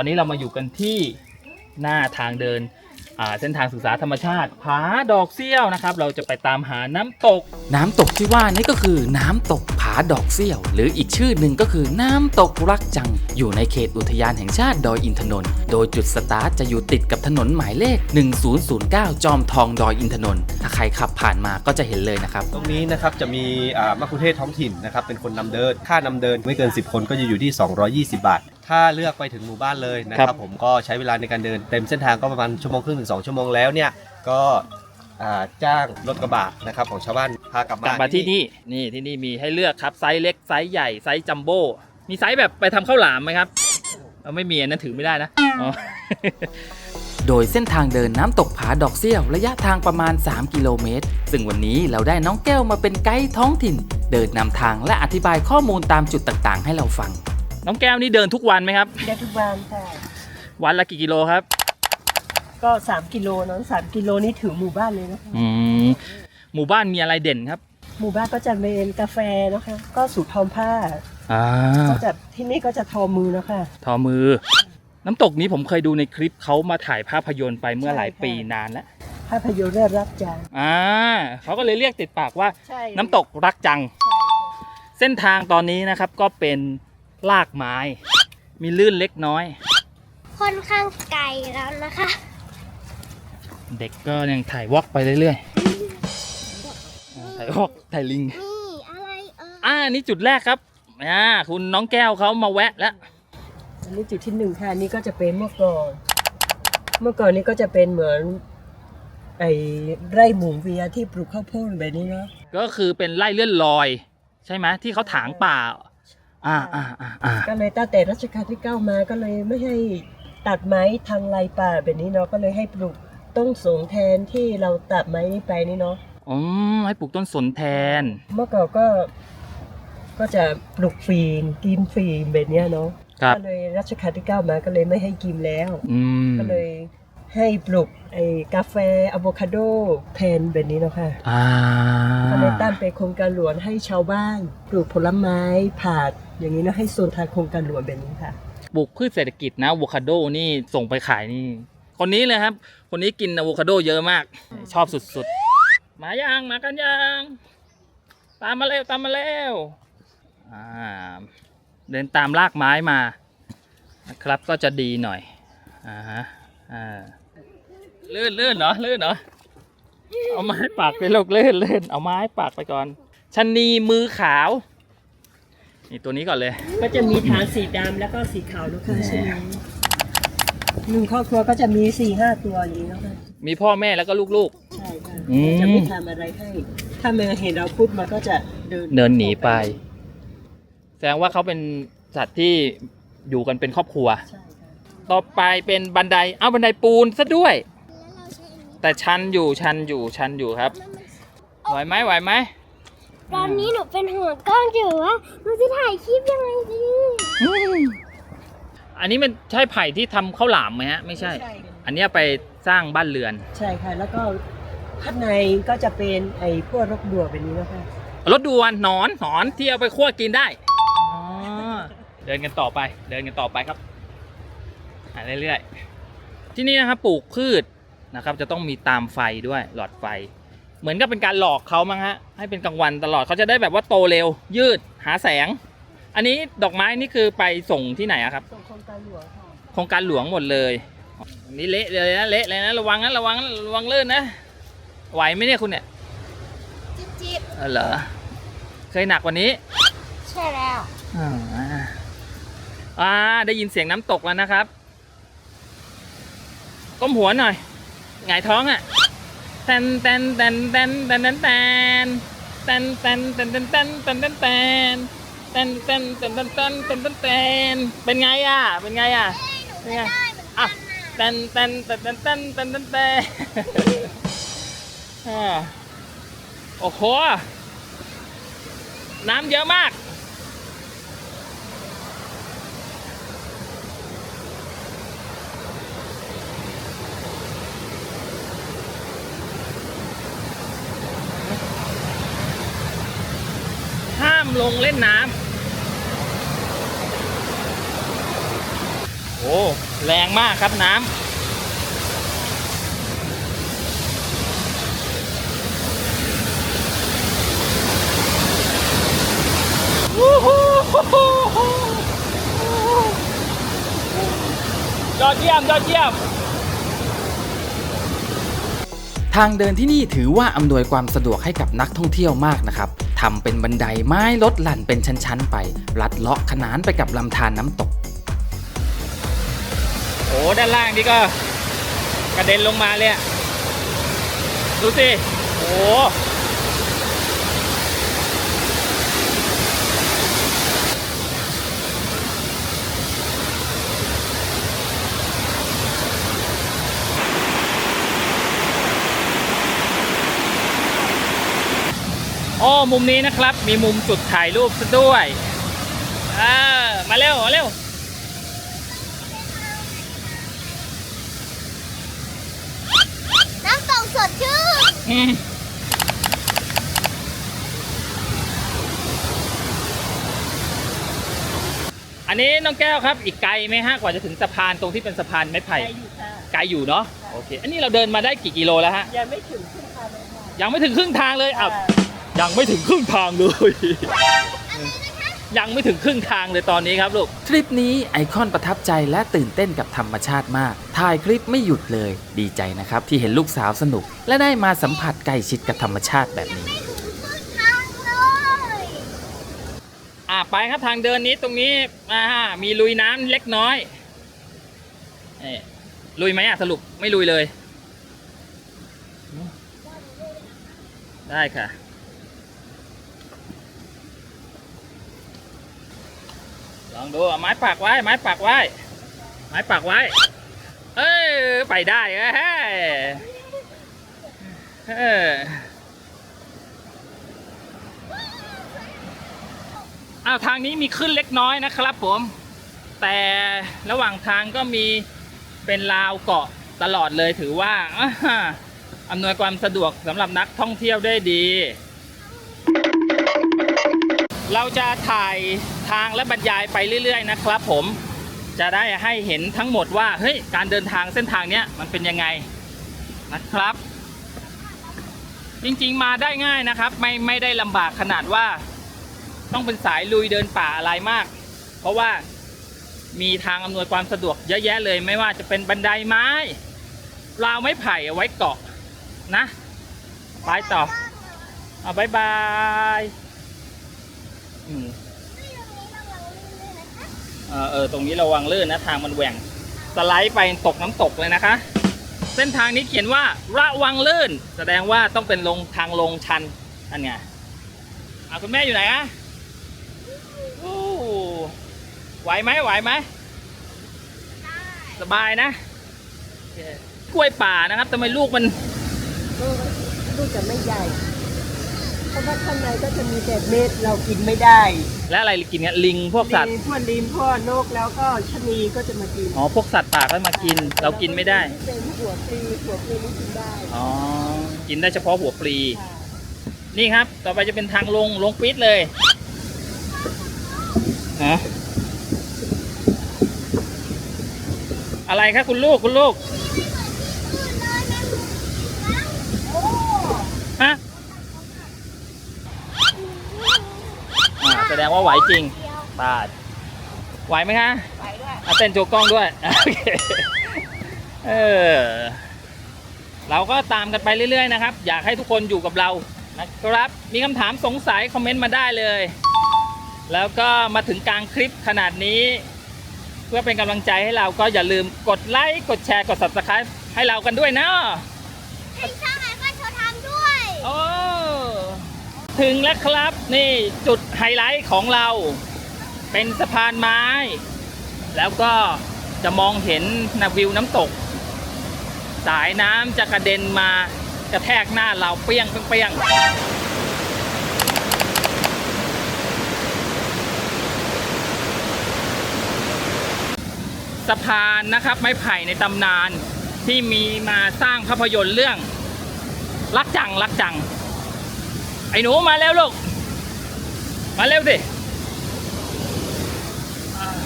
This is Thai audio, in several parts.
อนนี้เรามาอยู่กันที่หน้าทางเดินเส้นทางศึกษาธรรมชาติผาดอกเซี่ยวนะครับ เราจะไปตามหาน้ำตก น้ำตกที่ว่านี่ก็คือน้ำตก ดอกเซี่ยว หรืออีกชื่อหนึ่งก็คือน้ำตกรักจัง อยู่ในเขตอุทยานแห่งชาติดอยอินทนนท์โดยจุดสตาร์ทจะอยู่ติดกับถนนหมายเลข 1009 จอมทองดอยอินทนนท์ถ้าใครขับผ่านมาก็จะเห็นเลยนะครับ ตรงนี้นะครับจะมีอ่ามะคุเทศท้องถิ่นนะครับเป็นคนนำเดิน ค่านำเดินไม่เกิน 10 คนก็จะอยู่ที่ 220 บาท ถ้าเลือกไปถึงหมู่บ้านเลยนะคครัรับ บผมก็ใช้เวลาในการเดินเต็มเส้นทางก็ประมาณชั่วโมงครึ่งถึง2ชั่วโมงแล้วเนี่ยก็ อ่าจ้างรถกระบะนะครับของชาวบ้านพากลับกลับมามาที่นี่นี่ที่นี่มีให้เลือกครับไซส์เล็กไซส์ใหญ่ไซส์จัมโบ้มีไซส์แบบไปทำข้าวหลามไหมครับเอาไม่มีอันนั้นถือไม่ได้นะอ๋อ โดยเส้นทางเดินน้ำตกผาดอกเซี่ยวระยะทางประมาณ 3 กิโลเมตร ซึ่งวันนี้เราได้น้องแก้วมาเป็นไกด์ท้องถิ่น เดินนำทางและอธิบายข้อมูลตามจุดต่างๆ ให้เราฟัง น้องแก้วนี่เดินทุกวันไหมครับได้ทุกวันค่ะวันละกี่กิโลครับ ก็3กิโลเนอะ3กิโลนี่ถึงหมู่บ้านเลยนะคะอืมหมู่บ้านมีอะไรเด่นครับ หมู่บ้านก็จะเป็นกาแฟนะคะ ก็สูตรทอมผ้าอ่าก็จะที่นี่ก็จะทอมือนะคะทอมือ น้ำตกนี้ผมเคยดูในคลิปเขามาถ่ายภาพยนตร์ไปเมื่อหลายปีนานแล้วภาพยนตร์เรื่องรักจังอ่าเขาก็เลยเรียกติดปากว่า ใช่น้ำตกรักจัง เส้นทางตอนนี้นะครับก็เป็นลากไม้ มีลื่นเล็กน้อย ค่อนข้างไกลแล้วนะคะ เด็กก็ยังถ่ายวอล์กไปเรื่อยๆอ่าถ่ายวอล์กถ่ายลิง นี่อะไรเอออ่านี่จุดแรกครับอ่าคุณน้องแก้วเขามาแวะแล้ว อันนี้จุดที่หนึ่งค่ะอันนี้ก็จะเป็นเมื่อก่อน เมื่อก่อนนี้ก็จะเป็นเหมือน ไอ้ไร่หมุนเวียที่ปลูกข้าวโพดแบบนี้เนาะ ก็คือเป็นไล่เลื่อนลอย ใช่ไหมที่เขาถางป่า อ่าอ่าอ่าอ่าก็เลยตั้งแต่รัชกาลที่เก้ามาก็เลยไม่ให้ตัดไม้ทางไรป่าแบบนี้เนาะก็เลยให้ปลูก ต้นสูงแทนที่เราตัดไม้นี้ไปนี่เนาะอืมให้ปลูกต้นสนแทน เมื่อก่อนก็ก็จะปลูกฟีนกินฟีนแบบเนี้ยเนาะครับ ก็เลยรัชกาลที่เก้ามาก็เลยไม่ให้กินแล้ว อืมก็เลยให้ปลูกไอ้กาแฟอะโวคาโดแทนแบบนี้เนาะค่ะ อ่าก็เลยตั้งเป็นโครงการหลวงให้ชาวบ้านปลูกผลไม้ผักอย่างนี้เนาะให้ส่วนทางโครงการหลวงแบบนี้ค่ะ ปลูกพืชเศรษฐกิจนะอะโวคาโดนี่ส่งไปขายนี่ คนนี้เลยครับ คนนี้กินอะโวคาโดเยอะมาก ชอบสุดๆ มายังมากันยังตามมาเร็วตามมาเร็วอ่าเดินตามลากไม้มานะครับก็จะดีหน่อยอ่าฮะอ่าลื่นลื่นเหรอลื่นเหรอเอาไม้ปักไปลูกลื่นลื่นเอาไม้ปักไปก่อนชะนีมือขาว นี่ตัวนี้ก่อนเลย ก็จะมีฐานสีดำแล้วก็สีขาวด้วยค่ะใช่ไหม หนึ่งครอบครัวก็จะมีสี่ห้าตัวอย่างนี้นะคะมีพ่อแม่แล้วก็ลูก ใช่ค่ะอืม จะไม่ทำอะไรให้ ถ้ามันเห็นเราพูดมันก็จะเดินๆ เดินหนีไป แสดงว่าเขาเป็นสัตว์ที่อยู่กันเป็นครอบครัว ใช่ค่ะต่อไปเป็นบันได เอาบันไดปูนซะด้วยแล้วเราใช้อันนี้แต่ชันอยู่ชันอยู่ชันอยู่ครับไหวไหมไหวไหมตอนนี้หนูเป็นห่วงกล้องอยู่ว่าหนูจะถ่ายคลิปยังไงดี อันนี้มันใช่ไผ่ที่ทำข้าวหลามไหมฮะ ไม่ใช่ใช่ อันเนี้ยไปสร้างบ้านเรือนใช่ค่ะ แล้วก็ข้างในก็จะเป็นไอ้พวกรกดัวแบบนี้นะคะรถด่วนหนอนหนอนที่เอาไปคั่วกินได้อ๋อเดินกันต่อไป เดินกันต่อไปครับอ่าเรื่อยๆที่นี่นะครับปลูกพืชนะครับ จะต้องมีตามไฟด้วยหลอดไฟ เหมือนกับเป็นการหลอกเขามั้งฮะให้เป็นกลางวันตลอดเขาจะได้แบบว่าโตเร็ว ยืดหาแสง อันนี้ดอกไม้นี่คือไปส่งที่ไหนอะครับ ส่งโครงการหลวงค่ะโครงการหลวงหมดเลยอันนี้เละเลยนะเละเลยนะระวังนะระวังนะระวังลื่นนะไหวไหมเนี่ยคุณเนี่ยจิ๊บจิ๊บเออเหรอเคยหนักกว่านี้ใช่แล้ว อ่าอ่าได้ยินเสียงน้ำตกแล้วนะครับ ก้มหัวหน่อยหงายท้องอะแตนแตนแตนแตนแตนแตนแตนแตนแตนแตนแตนแตนแตนแตน แตนแตนแตนแตนแตนแตนแตนแตนแตนเป็นไงอะ เป็นไงอะ เป็นไงอะแตนแตนแตนแตนแตนแตนแตนแตนอ่าโอ้โห น้ำเยอะมาก ห้ามลงเล่นน้ำ อ้แรงมากครับน้ำยอดเยี่ยมยอดเยี่ยม ทางเดินที่นี่ถือว่าอำนวยความสะดวกให้กับนักท่องเที่ยวมากนะครับทำเป็นบันไดไม้ลดหลั่นเป็นชั้น ๆ ไป ลัดเลาะขนานไปกับลำธารน้ำตก โอ้ด้านล่างนี่ก็กระเด็นลงมาเลยอะดูสิ โอ้โอ้มุมนี้นะครับ มีมุมจุดถ่ายรูปซะด้วยเออมาเร็ว มาเร็ว น้ำตกส ดชื่นอืมอันนี้น้องแก้วครับ อีกไกลไหมฮะกว่าจะถึงสะพานตรงที่เป็นสะพานไม้ไผ่ไปอยู่ค่ะ ไกลอยู่เนาะโอเค อันนี้เราเดินมาได้กี่กิโลแล้วฮะยังไม่ถึงขึ้นทางเลยค่ะยังไม่ถึงครึ่งทางเลยอ้าวยังไม่ถึงครึ่งทางเลย ยังไม่ถึงครึ่งทางเลยตอนนี้ครับลูกทริปนี้ไอคอนประทับใจและตื่นเต้นกับธรรมชาติมาก ถ่ายคลิปไม่หยุดเลย ดีใจนะครับ ที่เห็นลูกสาวสนุก และได้มาสัมผัสใกล้ชิดกับธรรมชาติแบบนี้ทางเลยอ่าไปครับทางเดินนี้ตรงนี้อ่ามีลุยน้ำเล็กน้อยนี่ลุยไหมอะสรุปไม่ลุยเลย ได้ค่ะ องดูเอาไม้ปักไว้ไม้ปักไว้ ไม้ปักไว้ เอ้ยไปได้เอ้ยเอออ้าทางนี้มีขึ้นเล็กน้อยนะครับผม แต่ระหว่างทางก็มีเป็นราวเกาะตลอดเลยถือว่าอ่าอำนวยความสะดวกสำหรับนักท่องเที่ยวได้ดี เราจะถ่าย ทางและบรรยายไปเรื่อย ๆ นะครับ ผมจะได้ให้เห็นทั้งหมดว่าเฮ้ยการเดินทางเส้นทางเนี้ยมันเป็นยังไงนะครับ จริงๆมาได้ง่ายนะครับ ไม่ไม่ได้ลำบากขนาดว่า ต้องเป็นสายลุยเดินป่าอะไรมาก เพราะว่ามีทางอำนวยความสะดวกเยอะแยะเลย ไม่ว่าจะเป็นบันไดไม้ราวไม้ไผ่เอาไว้เกาะนะไปต่อเอาบายบายอืม เออเออตรงนี้ระวังเลื่อนนะทางมันแหว่งสไลด์ไปตกน้ำตกเลยนะคะ เส้นทางนี้เขียนว่าระวังเลื่อนแสดงว่าต้องเป็นลงทางลงชันอันไงอะคุณแม่อยู่ไหนอะโอ้ไหวไหมไหวไหมสบายนะกล้วยป่านะครับทำไมลูกมันลูกจะไม่ใหญ่เพราะว่าข้างในก็จะมีแต่เม็ดเรากินไม่ได้ และอะไรกินเนี่ยลิงพวกสัตว์ มีพวกลิมพวกนกแล้วก็ชะนีก็จะมากินอ๋อ พวกสัตว์ป่าก็มากิน เรากินไม่ได้ที่เป็นหัวปลีหัวปลีนี่กินได้อ๋อ กินได้เฉพาะหัวปลี ค่ะนี่ครับ ต่อไปจะเป็นทางลง ลงปิดเลยฮะอะไรครับคุณลูก คุณลูกฮะอ่าแส ดงว่าไหวจริงปาดไหวไหมคะไปด้วยอะเต้นโจกล้องด้วยโอเคเออเราก็ตามกันไปเรื่อยๆนะครับ อยากให้ทุกคนอยู่กับเรานะครับ มีคำถามสงสัยคอมเมนต์มาได้เลย แล้วก็มาถึงกลางคลิปขนาดนี้ เพื่อเป็นกำลังใจให้เราก็อย่าลืมกดไลค์กดแชร์กด subscribe ให้เรากันด้วยนะให้ช่างไอคอนโชว์ทำด้วยโอ้ ถึงแล้วครับนี่จุดไฮไลท์ของเรา เป็นสะพานไม้ แล้วก็จะมองเห็นนวิวน้ำตก สายน้ำจะกระเด็นมากระแทกหน้าเราเปี้ยงเปี้ยงสะพานนะครับไม้ไผ่ในตำนานที่มีมาสร้างภาพยนตร์เรื่อง รักจังรักจัง ไอ้หนูมาเร็วลูก มาเร็วสิ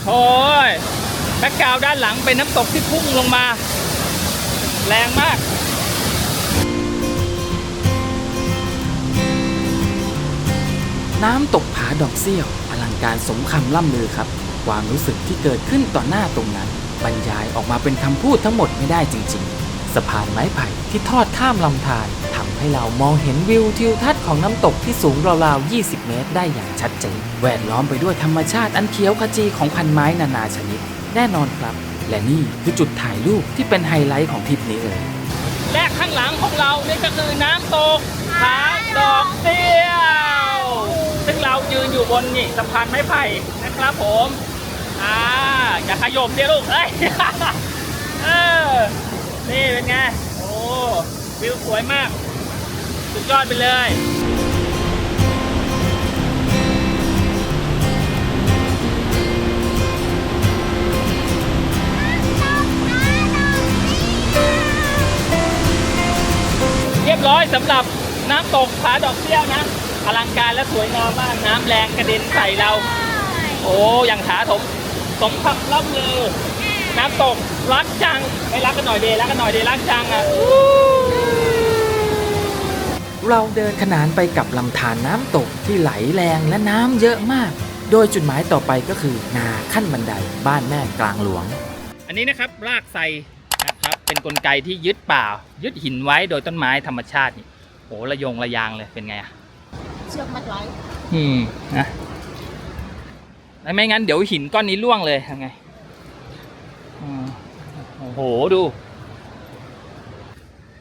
โอ้ยไปบ็กกราวด์ด้านหลังเป็นน้ำตกที่พุ่งลงมา แรงมากน้ำตกผาดอกเสี้ยวอลังการสมคำล่ำลือครับ ความรู้สึกที่เกิดขึ้นต่อหน้าตรงนั้น บรรยายออกมาเป็นคำพูดทั้งหมดไม่ได้จริง ๆ สะพานไม้ไผ่ที่ทอดข้ามลำธารทำให้เรามองเห็นวิวทิวทัศน์ของน้ำตกที่สูงราวๆ 20 เมตรได้อย่างชัดเจน แวดล้อมไปด้วยธรรมชาติอันเขียวขจีของพันไม้นานาชนิด แน่นอนครับ และนี่คือจุดถ่ายรูปที่เป็นไฮไลท์ของทริปนี้เลย และข้างหลังของเรานี่ก็คือน้ำตกผาดอกเสี้ยวซึ่งเรายืนอยู่บนนี่สะพานไม้ไผ่นะครับผมอ่าอย่าขยมเดี๋ยวลูกเอ้ยเออ นี่เป็นไง โอ้วิวสวยมาก สุดยอดไปเลยเรียบร้อยสำหรับน้ำตกผาดอกเสี้ยวนะ อลังการและสวยงามมาก น้ำแรงกระเด็นใส่เรา โอ้อย่างถาถมสมคำล่ำลือ น้ำตกรักจังไม่รักกันหน่อยเดรักกันหน่อยเดรักจังอะเราเดินขนานไปกับลำธารน้ำตกที่ไหลแรงและน้ำเยอะมาก โดยจุดหมายต่อไปก็คือนาขั้นบันไดบ้านแม่กลางหลวง อันนี้นะครับรากไทรนะครับเป็นกลไกที่ยึดป่า ยึดหินไว้โดยต้นไม้ธรรมชาตินี่โหระยงระยางเลยเป็นไงอะเชือกมัดไว้ อืมนะไม่งั้นเดี๋ยวหินก้อนนี้ล่วงเลยทำไงอืม โอ้โหดู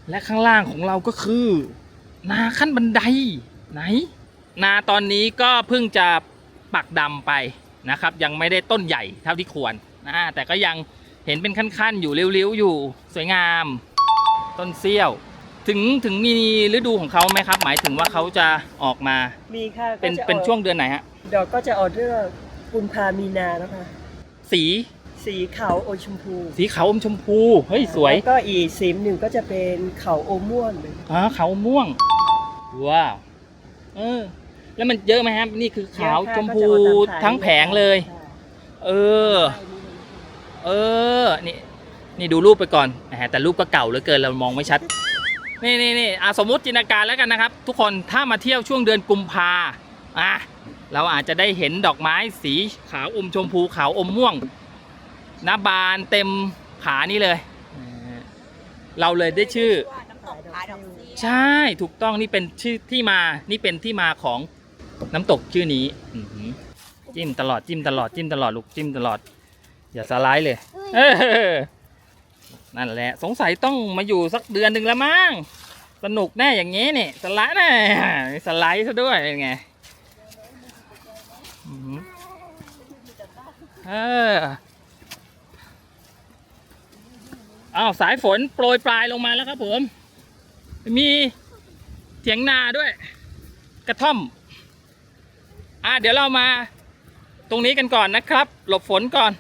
และข้างล่างของเราก็คือ นาขั้นบันไดไหน นาตอนนี้ก็เพิ่งจะปักดำไปนะครับ ยังไม่ได้ต้นใหญ่เท่าที่ควรนะแต่ก็ยังเห็นเป็นขั้นๆ อยู่เลี้ยวๆ อยู่สวยงาม ต้นเสี้ยว ถึงถึงมีฤดูของเขาไหมครับ หมายถึงว่าเขาจะออกมามีค่ะเป็นก็จะเป็นออกช่วงเดือนไหนฮะดอกก็จะออกเรื่องกุมภามีนาแล้วค่ะ สี สีขาวโอชมพูสีขาวอมชมพูเฮ้ยสวยแล้วก็อีกสีหนึ่งก็จะเป็นเขาโอม่วงเลยอ๋อขาวม่วงว้าวเออ แล้วมันเยอะไหมครับนี่คือขาวชมพูก็จะออกตาขายทั้งแผงเลยใช่เออ เออนี่นี่ดูรูปไปก่อนแหมแต่รูปก็เก่าเหลือเกินเรามองไม่ชัดนี่นี่นี่อะสมมุติจินตนาการแล้วกันนะครับ ทุกคนถ้ามาเที่ยวช่วงเดือนกุมภาอะเราอาจจะได้เห็นดอกไม้สีขาวอมชมพูขาวอมม่วงห น้าบานเต็มผานี่เลยเออเราเลยได้ชื่อใช่ถูกต้องนี่เป็นชื่อที่มานี่เป็นที่มาของน้ำตกชื่อนี้อื้อหือจิ้มตลอดจิ้มตลอดจิ้มตลอดลูกจิ้มตลอด อย่าสไลด์เลยเออนั่นแหละ สงสัยต้องมาอยู่สักเดือนหนึ่งแล้วมั้งสนุกแน่อย่างงี้นี่สไลด์แน่สไลด์ซะด้วยเป็นไงอื้อหือเออ อ้าวสายฝนโปรยปลายลงมาแล้วครับผม มีเถียงนาด้วย กระท่อม อะเดี๋ยวเรามา ตรงนี้กันก่อนนะครับ หลบฝนก่อน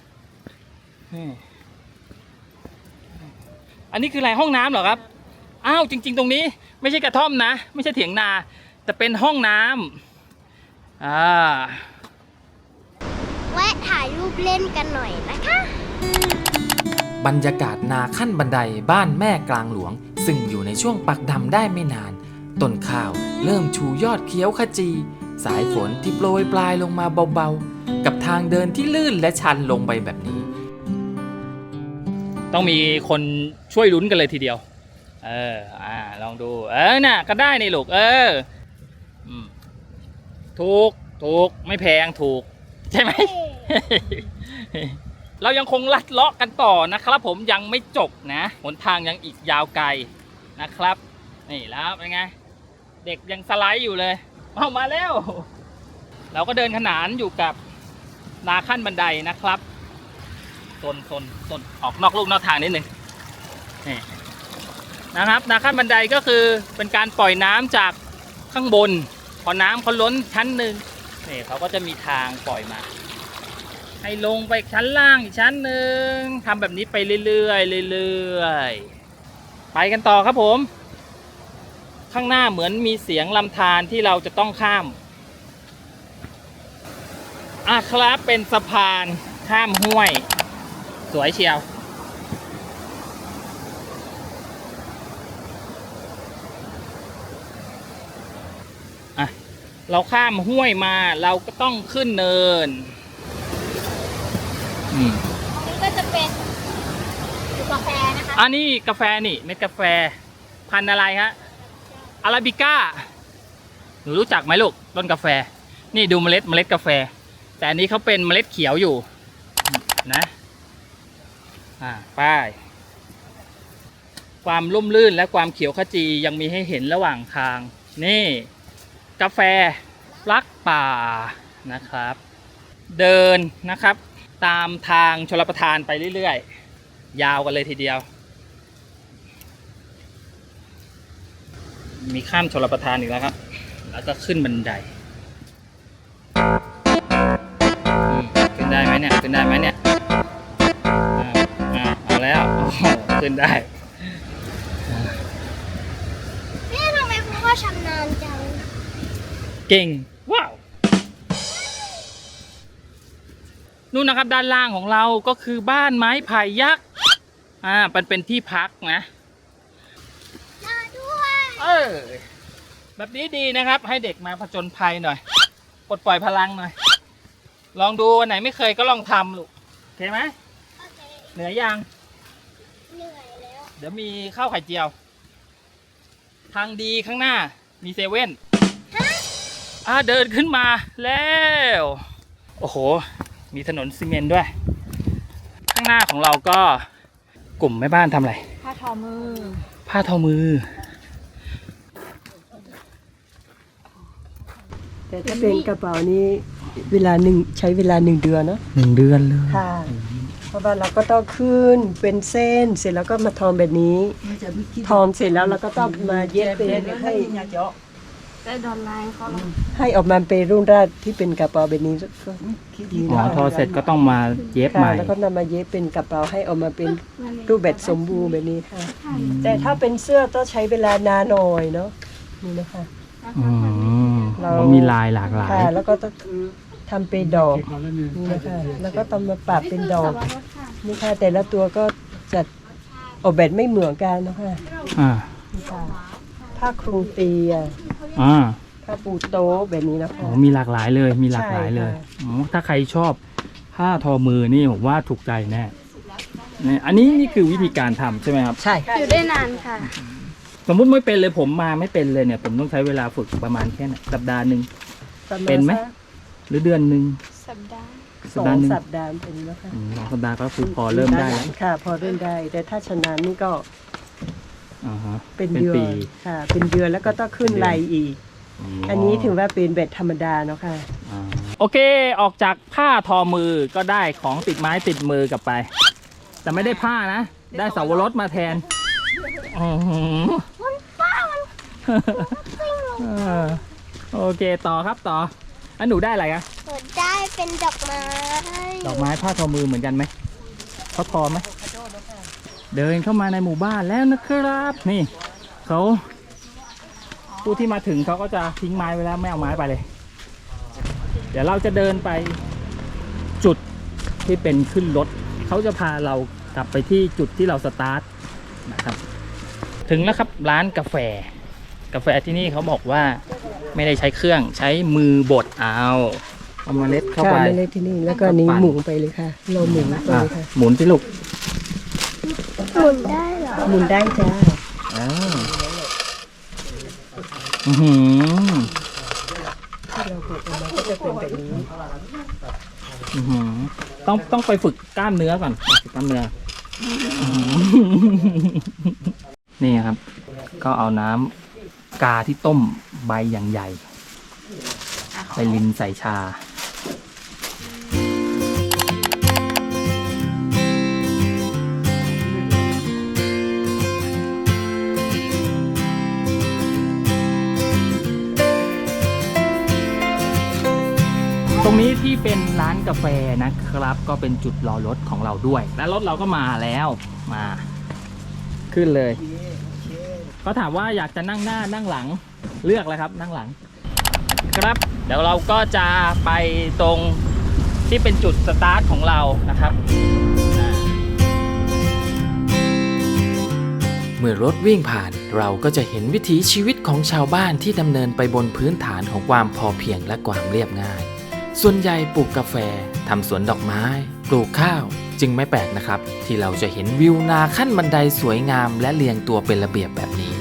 อันนี้คืออะไรห้องน้ำเหรอครับ อ้าวจริง ๆ ตรงนี้ ไม่ใช่กระท่อมนะ ไม่ใช่เถียงนา แต่เป็นห้องน้ำอ่าแวะถ่ายรูปเล่นกันหน่อยนะคะ บรรยากาศนาขั้นบันไดบ้านแม่กลางหลวง ซึ่งอยู่ในช่วงปักดำได้ไม่นาน ต้นข้าวเริ่มชูยอดเขียวขจี สายฝนที่โปรยปลายลงมาเบาๆ กับทางเดินที่ลื่นและชันลงไปแบบนี้ ต้องมีคนช่วยลุ้นกันเลยทีเดียว เออ อ่า ลองดู เออ น่ะ ก็ได้นี่ลูก เออถูก ถูก ไม่แพง ถูก ใช่ไหม เรายังคงลัดเลาะกันต่อนะครับ ผมยังไม่จบนะหนทางยังอีกยาวไกลนะครับนี่แล้วเป็นไง เด็กยังสไลด์อยู่เลยเอามาแล้ว เราก็เดินขนานอยู่กับนาขั้นบันไดนะครับตนตนตนออกนอกลูกนอกทางนิดนึงนี่นะครับนาขั้นบันไดก็คือเป็นการปล่อยน้ำจากข้างบน พอน้ำเขาล้นชั้นหนึ่งนี่เขาก็จะมีทางปล่อยมา ให้ลงไปชั้นล่างอีกชั้นหนึ่งทำแบบนี้ไปเรื่อยๆเรื่อยๆไปกันต่อครับผม ข้างหน้าเหมือนมีเสียงลำธารที่เราจะต้องข้ามอะครับเป็นสะพานข้ามห้วย สวยเชียวอะเราข้ามห้วยมาเราก็ต้องขึ้นเนิน อืมตรงนี้ก็จะเป็นกาแฟนะคะอันนี้กาแฟนี่เม็ดกาแฟพันธุ์อะไรฮะอาราบิก้าหนูรู้จักไหมลูกต้นกาแฟ นี่ดูเมล็ดเมล็ดกาแฟ แต่อันนี้เขาเป็นเมล็ดเขียวอยู่นะอ่าป้ายความร่มรื่นและความเขียวขจียังมีให้เห็นระหว่างทาง นี่ กาแฟรักป่านะครับ เดินนะครับ ตามทางชลประทานไปเรื่อยๆ ยาวกันเลยทีเดียว มีข้ามชลประทานอีกแล้วครับ แล้วก็ขึ้นบันไดอืมขึ้นได้ไหมเนี่ย ขึ้นได้ไหมเนี่ยอ่าอ่าเอาแล้วโอ้โหขึ้นได้เนี่ยทำไมคุณพ่อชำนาญจัง เก่ง ว้าว นู่นนะครับด้านล่างของเราก็คือบ้านไม้ไผ่ยักษ์อ่ามันเป็นที่พักนะรอด้วยเออแบบนี้ดีนะครับ ให้เด็กมาผจญภัยหน่อยปลดปล่อยพลังหน่อย ลองดูวันไหนไม่เคยก็ลองทำลูกโอเคไหมโอเคเหนื่อยยังเหนื่อยแล้วเดี๋ยวมีข้าวไข่เจียว ทางดีข้างหน้ามีเซเว่นอ่าเดินขึ้นมาแล้ว โอ้โห มีถนนซีเมนต์ด้วย ข้างหน้าของเราก็กลุ่มแม่บ้านทำอะไร ผ้าทอมือ ผ้าทอมือ แต่ถ้าเป็นกระเป๋านี้เวลาหนึ่งใช้เวลาหนึ่งเดือนเนาะหนึ่งเดือนเลย ค่ะ เพราะว่าเราก็ต้องขึ้นเป็นเส้นเสร็จแล้วก็มาทอมแบบนี้ ทอมเสร็จแล้วเราก็ต้องมาเย็บเป็นให้ ได้ดอลไลน์เขาหรอให้ออกมาเป็นรุ่นราดที่เป็นกระเป๋าแบบนี้ก็ดีหมอนะทอเสร็จก็ต้องมาเย็บใหค่ะม่ แล้วก็นำมาเย็บเป็นกระเป๋าให้ออกมาเป็นรูปแบบสมบูรณ์แบบนี้ค่ะ แต่ถ้าเป็นเสื้อต้องใช้เวลานานหน่อยเนาะนี่นะคะ อืมเรา มีลายหลากหลาย ค่ะ แล้วก็ต้องทำเป็นดอกนี่นะคะแล้วก็ต้องมาปรับเป็นดอกนี่ค่ะ แต่ละตัวก็จะออกแบบไม่เหมือนกันนะคะอ่า นี่ค่ะ ผ้าคลุมเตียอ่าผ้าปูโต๊ะแบบนี้นะอ๋คะอมีหลากหลายเลย มีหลากหลายเลยใช่ค่ะ อ๋อถ้าใครชอบผ้าทอมือนี่ผมว่าถูกใจแน่เนี่ยอันนี้นี่คือวิธีการทำใช่ไหมครับ ใช่ อยู่ได้นานค่ะ สมมุติไม่เป็นเลยผมมาไม่เป็นเลยเนี่ย ผมต้องใช้เวลาฝึกประมาณแค่ไหนสัปดาห์หนึ่งประาณเป็นไหม สักหรือเดือนหนึ่งสัปดาห์ สสัปอดาห์งหนึ่งสัปดาห์เป็นนะคะอืมสองสัปดาห์ก็คือพอเริ่มได้แล้ว ค่ะ พอเริ่มได้ แต่ถ้าชนะนี่ก็ อ่าฮะเป็นเดือนปี ค่ะ เป็นเดือนแล้วก็ต้องขึ้นเป็นเดือนไหลอีก อันนี้ถือว่าเป็นแบบธรรมดาเนาะค่ะ อ่าโอเคออกจากผ้าทอมือก็ได้ของติดไม้ติดมือกลับไป แต่ไม่ได้ผ้านะ ได้สาวรสมาแทนอื้อหือมันป้ามันเออโอเคต่อครับต่ออันหนูได้อะไรอะเปิดได้เป็นดอกไม้ดอกไม้ผ้าทอมือเหมือนกันไหมเขาทอไหม เดินเข้ามาในหมู่บ้านแล้วนะครับ นี่เขาผู้ที่มาถึงเขาก็จะทิ้งไม้ไว้แล้วไม่เอาไม้ไปเลย เดี๋ยวเราจะเดินไปจุดที่เป็นขึ้นรถเขาจะพาเรากลับไปที่จุดที่เราสตาร์ทนะครับ ถึงแล้วครับร้านกาแฟ กาแฟที่นี่เขาบอกว่าไม่ได้ใช้เครื่องใช้มือบดเอาเอาเมาเล็ดเข้าค่ะไปไม่เลยที่นี่แล้วก็อันนี้ปั่นหมุนไปเลยค่ะ เราหมุนไปอะเลยค่ะหมุนสิลูกห มุนได้เหรอหมุนได้จ้าอ่าอือหือที่เรากดออกมาก็จะเป็นแบบนี้อื้อหือต้องต้องไปฝึกกล้ามเนื้อก่อนฝึกกล้ามเนื้ออื้อหือนี่ครับ ก็เอาน้ำกาที่ต้มใบอย่างใหญ่ ไปลินใส่ชา ตรงนี้ที่เป็นร้านกาแฟนะครับ ก็เป็นจุดรอรถของเราด้วย และรถเราก็มาแล้วมา ขึ้นเลยก็ถามว่าอยากจะนั่งหน้านั่งหลังเลือกเลยครับ นั่งหลัง ครับเดี๋ยวเราก็จะไปตรงที่เป็นจุดสตาร์ทของเรานะครับ เมื่อรถวิ่งผ่านเราก็จะเห็นวิถีชีวิตของชาวบ้านที่ดำเนินไปบนพื้นฐานของความพอเพียงและความเรียบง่าย ส่วนใหญ่ปลูกกาแฟทำสวนดอกไม้ ปลูกข้าว จึงไม่แปลกนะครับ ที่เราจะเห็นวิวนาขั้นบันไดสวยงาม และเรียงตัวเป็นระเบียบแบบนี้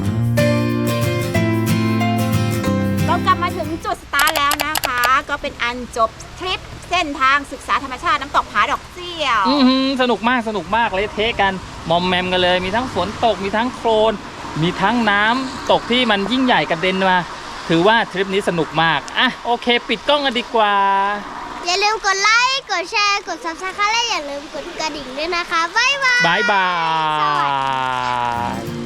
เรากลับมาถึงจุดสตาร์ทแล้วนะคะ ก็เป็นอันจบทริปเส้นทางศึกษาธรรมชาติน้ำตกผาดอกเซี่ยว อื้อหือสนุกมากสนุกมากเลยเทะกันมอมแมมกันเลย มีทั้งฝนตกมีทั้งโคลนมีทั้งน้ำตกที่มันยิ่งใหญ่กระเด็นมา ถือว่าทริปนี้สนุกมาก อะ โอเค ปิดกล้องกันดีกว่า อย่าลืมกดไลค์ กดแชร์ กด subscribe และอย่าลืมกดกระดิ่งด้วยนะคะ บ๊ายบายบายบาย